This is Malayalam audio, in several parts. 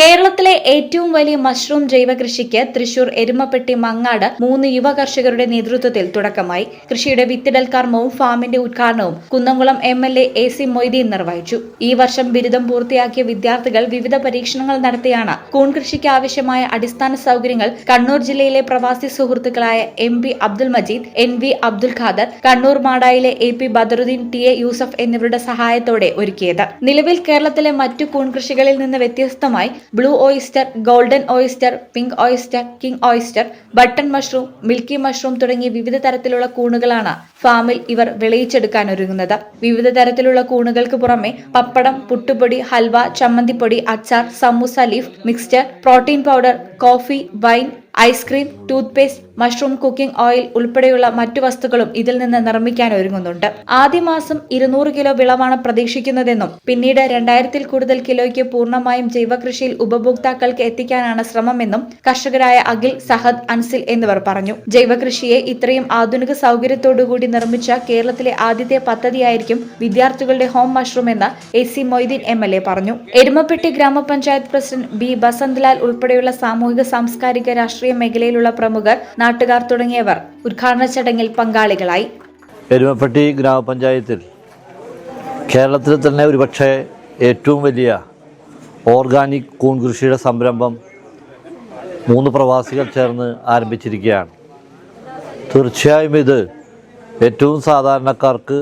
കേരളത്തിലെ ഏറ്റവും വലിയ മഷ്റൂം ജൈവ കൃഷിക്ക് തൃശൂർ എരുമപ്പെട്ടി മങ്ങാട് മൂന്ന് യുവ കർഷകരുടെ നേതൃത്വത്തിൽ തുടക്കമായി. കൃഷിയുടെ വിത്തിടൽ കർമ്മവും ഫാമിന്റെ ഉദ്ഘാടനവും Kunnamkulam M L A A C Moideen നിർവഹിച്ചു. ഈ വർഷം ബിരുദം പൂർത്തിയാക്കിയ വിദ്യാർത്ഥികൾ വിവിധ പരീക്ഷണങ്ങൾ നടത്തിയാണ്. കൂൺ കൃഷിക്ക് ആവശ്യമായ അടിസ്ഥാന സൗകര്യങ്ങൾ കണ്ണൂർ ജില്ലയിലെ പ്രവാസി സുഹൃത്തുക്കളായ M P Abdul Majeed N V Abdul Khader Kannur മാടായിലെ A P Badaruddin T A Yusuf എന്നിവരുടെ സഹായത്തോടെ ഒരുക്കിയത്. നിലവിൽ കേരളത്തിലെ മറ്റു കൂൺ കൃഷികളിൽ നിന്ന് വ്യത്യസ്തമായി blue oyster golden oyster pink oyster king oyster button mushroom milky mushroom തുടങ്ങിയ വിവിധ തരത്തിലുള്ള കൂണുകളാണ് ഫാമിൽ ഇവർ വിളയിച്ചെടുക്കാൻ ഒരുങ്ങുന്നത്. വിവിധ തരത്തിലുള്ള കൂണുകൾക്ക് പുറമെ പപ്പടം പുട്ടുപൊടി ഹൽവ ചമ്മന്തിപ്പൊടി അച്ചാർ samosa leaf mixture protein powder coffee wine ice cream toothpaste mushroom cooking oil ഉൾപ്പെടെയുള്ള മറ്റു വസ്തുക്കളും ഇതിൽ നിന്ന് നിർമ്മിക്കാൻ ഒരുങ്ങുന്നുണ്ട്. ആദ്യ മാസം ഇരുന്നൂറ് കിലോ വിളവാണ് പ്രതീക്ഷിക്കുന്നതെന്നും പിന്നീട് രണ്ടായിരത്തിൽ കൂടുതൽ കിലോയ്ക്ക് പൂർണമായും ജൈവകൃഷിയിൽ ഉപഭോക്താക്കൾക്ക് എത്തിക്കാനാണ് ശ്രമമെന്നും കർഷകരായ അഖിൽ സഹദ് അൻസിൽ എന്നിവർ പറഞ്ഞു. ജൈവകൃഷിയെ ഇത്രയും ആധുനിക സൗകര്യത്തോടുകൂടി നിർമ്മിച്ച കേരളത്തിലെ ആദ്യത്തെ പദ്ധതിയായിരിക്കും വിദ്യാർത്ഥികളുടെ ഹോം മഷ്റൂം എന്ന് A C Moideen M L A പറഞ്ഞു. എരുമപ്പെട്ടി ഗ്രാമപഞ്ചായത്ത് പ്രസിഡന്റ് ബി ബസന്ത്ലാൽ ഉൾപ്പെടെയുള്ള സാമൂഹിക സാംസ്കാരിക രാഷ്ട്രീയ മേഖലയിലുള്ള പ്രമുഖർ നാട്ടുകാർ തുടങ്ങിയവർ ഉദ്ഘാടന ചടങ്ങിൽ പങ്കാളികളായി. എരുമപ്പെട്ടി ഗ്രാമപഞ്ചായത്തിൽ കേരളത്തിൽ തന്നെ ഒരുപക്ഷെ ഏറ്റവും വലിയ ഓർഗാനിക് കൂൺ കൃഷിയുടെ സംരംഭം മൂന്ന് പ്രവാസികൾ ചേർന്ന് ആരംഭിച്ചിരിക്കുകയാണ്. തീർച്ചയായും ഇത് ഏറ്റവും സാധാരണക്കാർക്ക്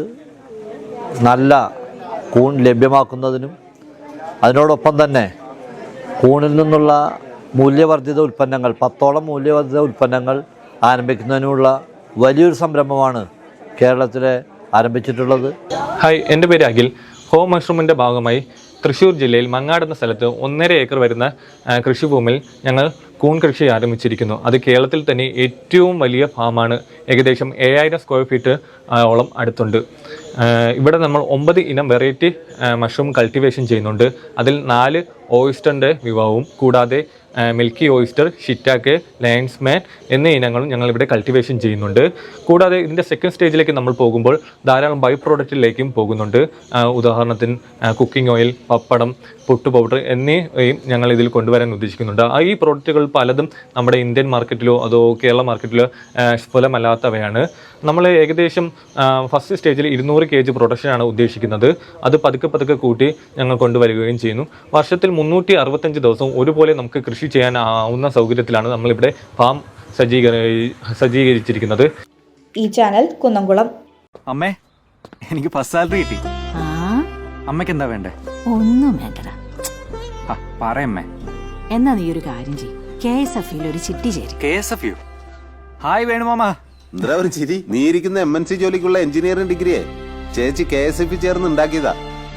നല്ല കൂൺ ലഭ്യമാക്കുന്നതിനും അതിനോടൊപ്പം തന്നെ കൂണിൽ നിന്നുള്ള മൂല്യവർദ്ധിത ഉൽപ്പന്നങ്ങൾ പത്തോളം മൂല്യവർദ്ധിത ഉൽപ്പന്നങ്ങൾ ആരംഭിക്കുന്നതിനുള്ള വലിയൊരു സംരംഭമാണ് കേരളത്തിൽ ആരംഭിച്ചിട്ടുള്ളത്. ഹായ് എന്റെ പേര് അഖിൽ. ഹോം മഷ്റൂമിന്റെ ഭാഗമായി തൃശ്ശൂർ ജില്ലയിൽ മങ്ങാട് എന്ന സ്ഥലത്ത് ഒന്നര ഏക്കർ വരുന്ന കൃഷിഭൂമിയിൽ ഞങ്ങൾ കൂൺ കൃഷി ആരംഭിച്ചിരിക്കുന്നു. അത് കേരളത്തിൽ തന്നെ ഏറ്റവും വലിയ ഫാമാണ്. ഏകദേശം ഏഴായിരം സ്ക്വയർ ഫീറ്റ് ഓളം അടുത്തുണ്ട്. ഇവിടെ നമ്മൾ ഒമ്പത് ഇനം വെറൈറ്റി മഷ്റൂം കൾട്ടിവേഷൻ ചെയ്യുന്നുണ്ട്. അതിൽ നാല് ഓയിസ്റ്ററിന്റെ വിഭവവും കൂടാതെ മിൽക്കി ഓയിസ്റ്റർ ഷിറ്റാക്ക് ലയൺസ്മാൻ എന്നീ ഇനങ്ങളും ഞങ്ങൾ ഇവിടെ കൾട്ടിവേഷൻ ചെയ്യുന്നുണ്ട്. കൂടാതെ ഇതിന്റെ സെക്കൻഡ് സ്റ്റേജിലേക്ക് നമ്മൾ പോകുമ്പോൾ ധാരാളം ബൈ പ്രോഡക്റ്റിലേക്കും പോകുന്നുണ്ട് ഉദാഹരണത്തിന് cooking oil pappadam puttu powder എന്നിവയും ഞങ്ങൾ ഇതിൽ കൊണ്ടുവരാൻ ഉദ്ദേശിക്കുന്നുണ്ട്. ഈ പ്രോഡക്റ്റുകൾ പലതും നമ്മുടെ ഇന്ത്യൻ മാർക്കറ്റിലോ അതോ കേരള മാർക്കറ്റിലോ സ്ഫലമല്ലാത്തവയാണ് ഫലമല്ലാത്തവയാണ്. നമ്മൾ ഏകദേശം ഫസ്റ്റ് സ്റ്റേജിൽ ഇരുന്നൂറ് കെ ജി പ്രൊഡക്ഷനാണ് ഉദ്ദേശിക്കുന്നത്. അത് പതുക്കെ പതുക്കെ പതുക്കെ കൂട്ടി ഞങ്ങൾ കൊണ്ടുവരികയും ചെയ്യുന്നു. വർഷത്തിൽ മുന്നൂറ്റി അറുപത്തഞ്ച് ദിവസവും ഒരുപോലെ നമുക്ക് കൃഷി ചെയ്യാൻ ആവുന്ന സൗകര്യത്തിലാണ് നമ്മളിവിടെ ഫാം സജ്ജീകരി സജ്ജീകരിച്ചിരിക്കുന്നത്. ഈ ചാനൽ കുന്നംകുളം. അമ്മേ എനിക്ക് ഫസ്റ്റ് സാലറി കിട്ടി. ആ? അമ്മയ്ക്ക് എന്താ വേണ്ടേ? ഒന്നും വേണ്ടടാ. പറയമ്മേ എന്നാ നീ ഒരു കാര്യം ചെയ് കെ എസ് എഫ് ഒരു ചിട്ടി ചേരി. K S F U. Hi വേണുമാമ എന്താ ഒരു ചിരി? നീ ഇരിക്കുന്ന എം എൻ സി ജോലിക്കുള്ള എഞ്ചിനീയറിംഗ് ഡിഗ്രിയെ. ചേച്ചി കെ എസ് എഫ് ചേർന്ന് ഉണ്ടാക്കിയതാ.